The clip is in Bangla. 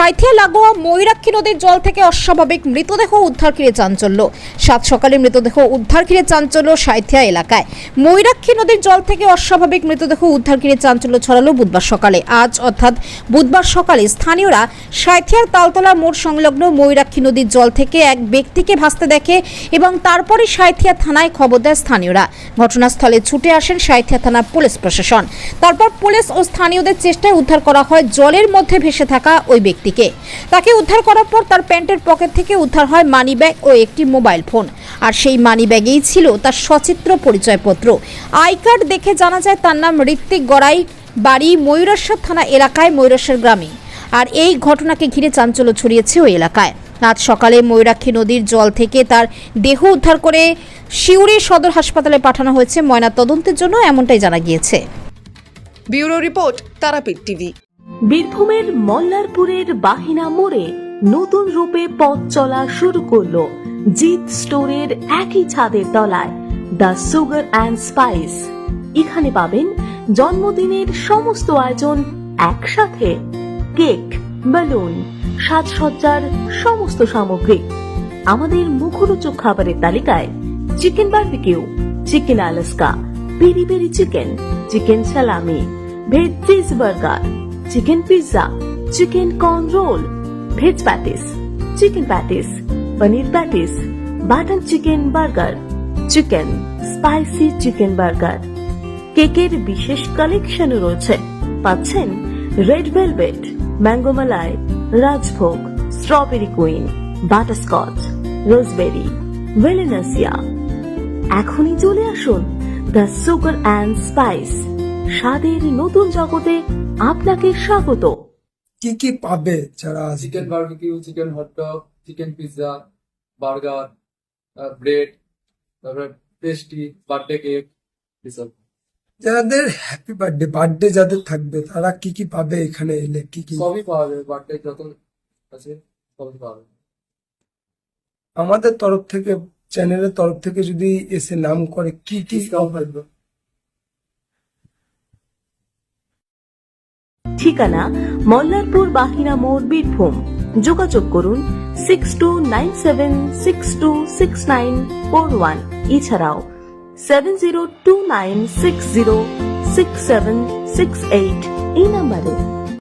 সাঁথিয়া লাগোয়া, ময়ূরাক্ষী নদীর জল থেকে অস্বাভাবিক মৃতদেহ উদ্ধার ঘিরে চাঞ্চল্য। সাত সকালে মৃতদেহ উদ্ধার ঘিরে চাঞ্চল্য সাঁথিয়া এলাকায়। ময়ূরাক্ষী নদীর জল থেকে অস্বাভাবিক মৃতদেহ উদ্ধার ঘিরে চাঞ্চল্য ছড়ালো বুধবার সকালে। আজ, অর্থাৎ বুধবার সকালে স্থানীয়রা সাঁথিয়ার তালতলা মোড় সংলগ্ন ময়ূরাক্ষী নদীর জল থেকে এক ব্যক্তিকে ভাসতে দেখে এবং তারপরে সাঁথিয়া থানায় খবর দেয় স্থানীয়রা। ঘটনাস্থলে ছুটে আসেন সাঁথিয়া থানার পুলিশ প্রশাসন। তারপর পুলিশ ও স্থানীয়দের চেষ্টায় উদ্ধার করা হয় জলের মধ্যে ভেসে থাকা ওই ব্যক্তিকে তাকে উদ্ধার করার পর তার প্যান্টের পকেট থেকে উদ্ধার হয় মানিব্যাগ ও একটি মোবাইল ফোন। আর সেই মানিব্যাগেই ছিল তার সচিত্র পরিচয়পত্র। আই কার্ড দেখে জানা যায় তার নাম ঋত্বিক গড়াই, বাড়ি ময়ূরেশ্বর থানা এলাকায় ময়ূরেশ্বর গ্রামে। আর এই ঘটনাকে ঘিরে চাঞ্চল্য ছড়িয়েছে ওই এলাকায়। আজ সকালে ময়ূরাক্ষী নদীর জল থেকে তার দেহ উদ্ধার করে শিউরি সদর হাসপাতালে পাঠানো হয়েছে। ময়না তদন্তের জন্য এমনটাই জানা গিয়েছে। Bureau report Tarapith TV. বীরভূমের মল্লারপুরের বাহিনা মোড়ে নতুন রূপে পথ চলা শুরু করল জিৎ স্টোরের একই ছাদের তলায়, দ্য সুগার অ্যান্ড স্পাইস। এখানে পাবেন জন্মদিনের সমস্ত আয়োজন একসাথে। কেক, বেলুন, সাজসজ্জার সমস্ত সামগ্রী। আমাদের মুখরোচক খাবারের তালিকায় chicken barbecue, chicken Alaska, peri peri chicken chicken salami, veg cheese burger chicken pizza chicken corn roll veg patties chicken patties paneer patties butter chicken burger chicken spicy chicken burger কেকের বিশেষ কালেকশনও রয়েছে। পাচ্ছেন red velvet mango malai rajbhog strawberry queen butterscotch roseberry Valencia এখনই চলে আসুন দ্য সুগার অ্যান্ড স্পাইস স্বাদের নতুন জগতে আপনাকে স্বাগত। কি কি পাবে যারা chicken barbecue chicken hotdog chicken pizza burger bread তারপরে পেস্ট্রি বার্থডে কেক এসব যাদের হ্যাপি বার্থডে বার্থডে যাদের থাকবে তারা কি কি পাবে এখানে এলে? কি কি? সবই পাওয়া যাবে বার্থডে যত আছে সবই পাওয়া যাবে আমাদের তরফ থেকে চ্যানেলের তরফ থেকে যদি এসে নাম করে কি কি ডিসকাউন্ট থাকবে। ঠিকানা মল্লারপুর বাহিনা মোড় বীরভূম। যোগাযোগ করুন six two nine seven six two six nine four one এছাড়াও seven zero two nine six zero six seven six eight এই নাম্বারে